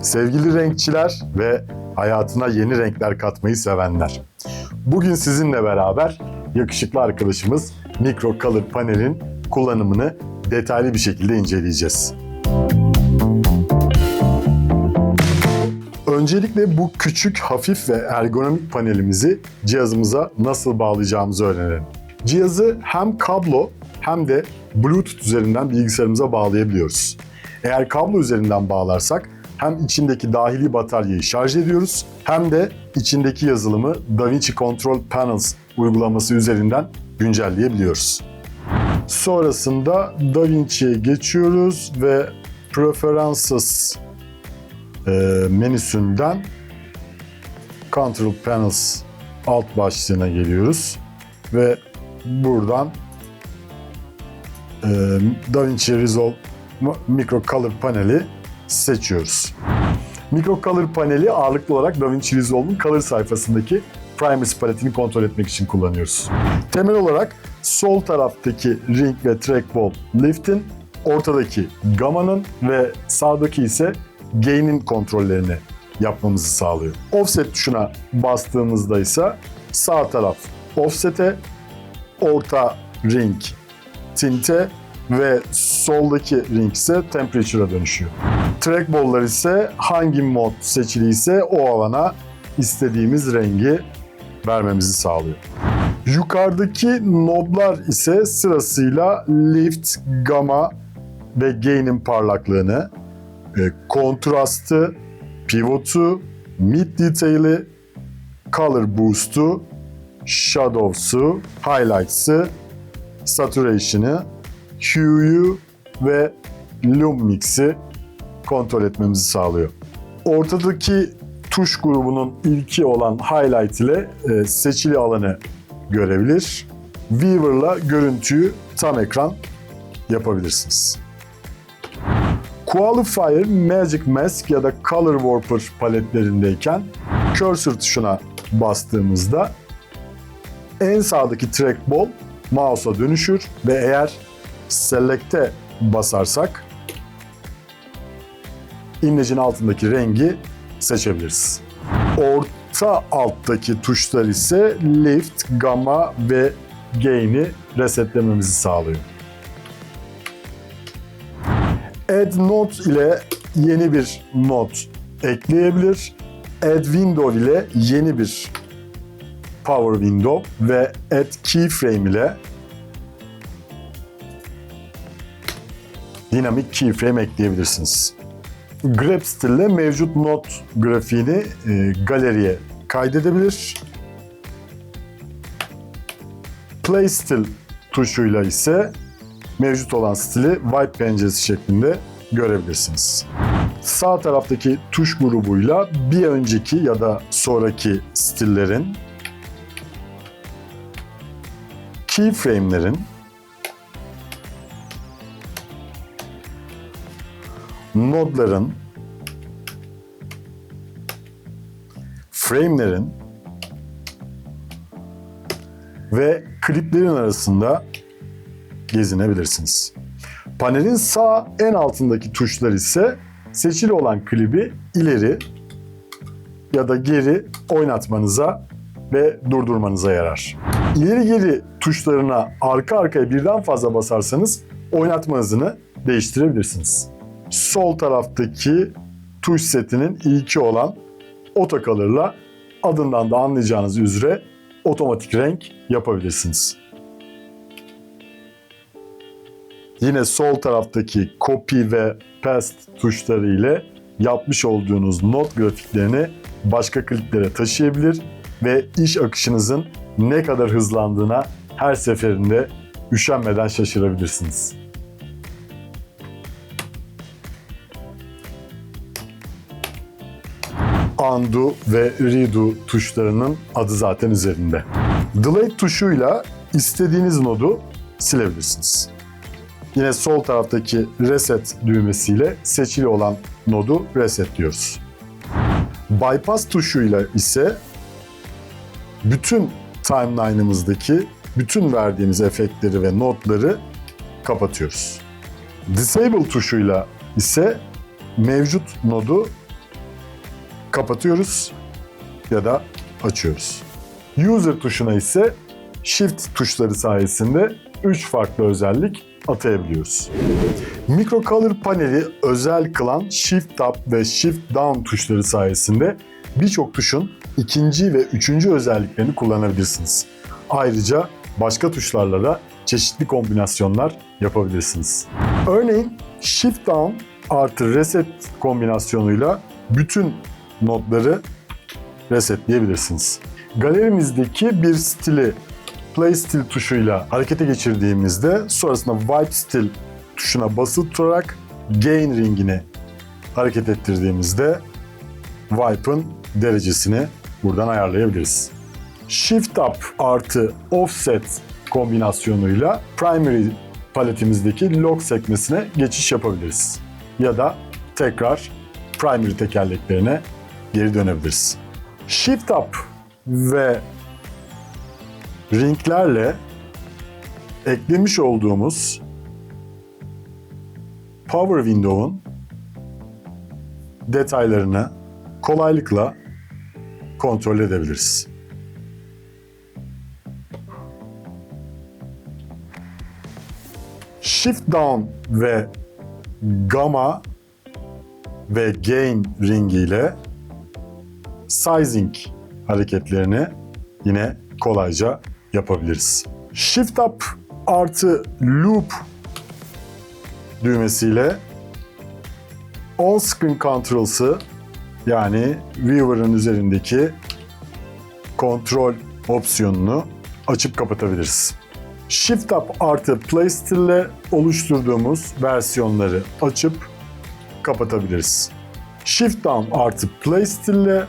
Sevgili renkçiler ve hayatına yeni renkler katmayı sevenler. Bugün sizinle beraber yakışıklı arkadaşımız Micro Color panelin kullanımını detaylı bir şekilde inceleyeceğiz. Öncelikle bu küçük, hafif ve ergonomik panelimizi cihazımıza nasıl bağlayacağımızı öğrenelim. Cihazı hem kablo hem de Bluetooth üzerinden bilgisayarımıza bağlayabiliyoruz. Eğer kablo üzerinden bağlarsak hem içindeki dahili bataryayı şarj ediyoruz hem de içindeki yazılımı DaVinci Control Panels uygulaması üzerinden güncelleyebiliyoruz. Sonrasında DaVinci'ye geçiyoruz ve Preferences e, menüsünden Control Panels alt başlığına geliyoruz ve buradan e, DaVinci Resolve Micro Color paneli seçiyoruz. Micro Color paneli ağırlıklı olarak DaVinci Resolve'un Color sayfasındaki Primacy paletini kontrol etmek için kullanıyoruz. Temel olarak sol taraftaki ring ve trackball lift'in, ortadaki gamma'nın ve sağdaki ise gain'in kontrollerini yapmamızı sağlıyor. Offset tuşuna bastığımızda ise sağ taraf offset'e, orta ring tint'e ve soldaki ring ise temperature'a dönüşüyor. Trackball'lar ise hangi mod seçiliyse o alana istediğimiz rengi vermemizi sağlıyor. Yukarıdaki noblar ise sırasıyla lift, gamma ve gain'in parlaklığını, e, kontrastı, pivotu, mid detail'i, color boost'u, shadows'u, highlights'ı, saturation'ı, hue'yu ve lume mix'i kontrol etmemizi sağlıyor. Ortadaki tuş grubunun ilki olan highlight ile e, seçili alanı görebilir. Weaver'la görüntüyü tam ekran yapabilirsiniz. Qualifier, Magic Mask ya da Color Warper paletlerindeyken cursor tuşuna bastığımızda en sağdaki trackball mouse'a dönüşür ve eğer Select'e basarsak imlecin altındaki rengi seçebiliriz. Orta alttaki tuşlar ise Lift, Gamma ve Gain'i resetlememizi sağlıyor. Add Note ile yeni bir not ekleyebilir. Add Window ile yeni bir Power Window ve Add Keyframe ile dinamik keyframe ekleyebilirsiniz. Grab stille mevcut not grafiğini e, galeriye kaydedebilir. Play Still tuşuyla ise mevcut olan stili wipe penceresi şeklinde görebilirsiniz. Sağ taraftaki tuş grubuyla bir önceki ya da sonraki stillerin keyframe'lerin nodların, frame'lerin ve kliplerin arasında gezinebilirsiniz. Panelin sağ en altındaki tuşlar ise seçili olan klibi ileri ya da geri oynatmanıza ve durdurmanıza yarar. İleri geri tuşlarına arka arkaya birden fazla basarsanız oynatma hızını değiştirebilirsiniz sol taraftaki tuş setinin ilki olan otokalırla adından da anlayacağınız üzere otomatik renk yapabilirsiniz. Yine sol taraftaki copy ve paste tuşları ile yapmış olduğunuz not grafiklerini başka kliplere taşıyabilir ve iş akışınızın ne kadar hızlandığına her seferinde üşenmeden şaşırabilirsiniz. Undo ve redo tuşlarının adı zaten üzerinde. Delete tuşuyla istediğiniz nodu silebilirsiniz. Yine sol taraftaki reset düğmesiyle seçili olan nodu resetliyoruz. Bypass tuşuyla ise bütün timeline'ımızdaki bütün verdiğimiz efektleri ve notları kapatıyoruz. Disable tuşuyla ise mevcut nodu kapatıyoruz ya da açıyoruz. User tuşuna ise Shift tuşları sayesinde 3 farklı özellik atayabiliyoruz. Microcolor paneli özel kılan Shift Up ve Shift Down tuşları sayesinde birçok tuşun ikinci ve üçüncü özelliklerini kullanabilirsiniz. Ayrıca başka tuşlarla da çeşitli kombinasyonlar yapabilirsiniz. Örneğin Shift Down artı Reset kombinasyonuyla bütün notları resetleyebilirsiniz. Galerimizdeki bir stili Play Still tuşuyla harekete geçirdiğimizde sonrasında Wipe Still tuşuna basılı tutarak Gain ringini hareket ettirdiğimizde Wipe'ın derecesini buradan ayarlayabiliriz. Shift Up artı Offset kombinasyonuyla Primary paletimizdeki lock sekmesine geçiş yapabiliriz. Ya da tekrar Primary tekerleklerine geri dönebiliriz. Shift Up ve ringlerle eklemiş olduğumuz Power Window'un detaylarını kolaylıkla kontrol edebiliriz. Shift Down ve Gamma ve Gain ringi ile sizing hareketlerini yine kolayca yapabiliriz. Shift Up artı Loop düğmesiyle On Screen Controls'ı yani Viewer'ın üzerindeki kontrol opsiyonunu açıp kapatabiliriz. Shift Up artı Playstyle ile oluşturduğumuz versiyonları açıp kapatabiliriz. Shift Down artı Playstyle ile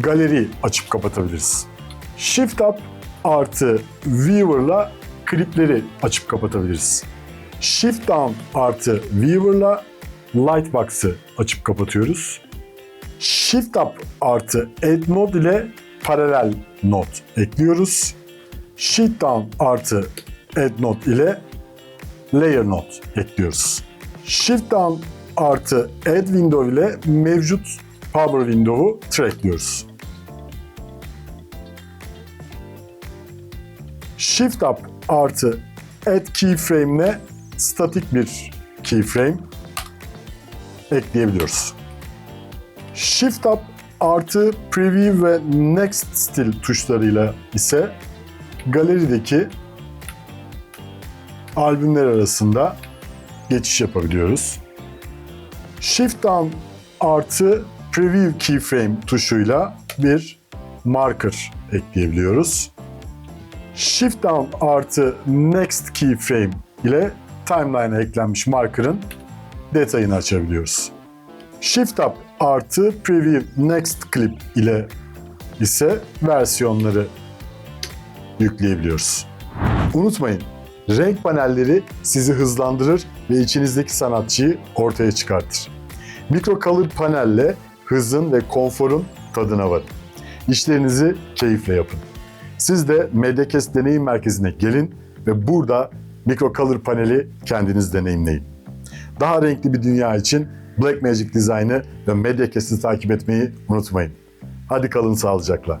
galeri açıp kapatabiliriz. Shift Up artı Viewer'la klipleri açıp kapatabiliriz. Shift Down artı Viewer'la Lightbox'ı açıp kapatıyoruz. Shift Up artı Add Node ile paralel not ekliyoruz. Shift Down artı Add Node ile Layer Node ekliyoruz. Shift Down artı Add Window ile mevcut Power Window'u trackliyoruz. Shift Up artı Add Keyframe ile statik bir keyframe ekleyebiliyoruz. Shift Up artı Preview ve Next Still tuşlarıyla ise galerideki albümler arasında geçiş yapabiliyoruz. Shift Down artı Preview Keyframe tuşuyla bir marker ekleyebiliyoruz. Shift Down artı Next Keyframe ile timeline'a eklenmiş marker'ın detayını açabiliyoruz. Shift Up artı Preview Next Clip ile ise versiyonları yükleyebiliyoruz. Unutmayın, renk panelleri sizi hızlandırır ve içinizdeki sanatçıyı ortaya çıkartır. Microcolor panelle hızın ve konforun tadına varın. İşlerinizi keyifle yapın. Siz de Mediacast Deneyim Merkezi'ne gelin ve burada Microcolor paneli kendiniz deneyimleyin. Daha renkli bir dünya için Blackmagic Design'ı ve Mediacast'i takip etmeyi unutmayın. Hadi kalın sağlıcakla.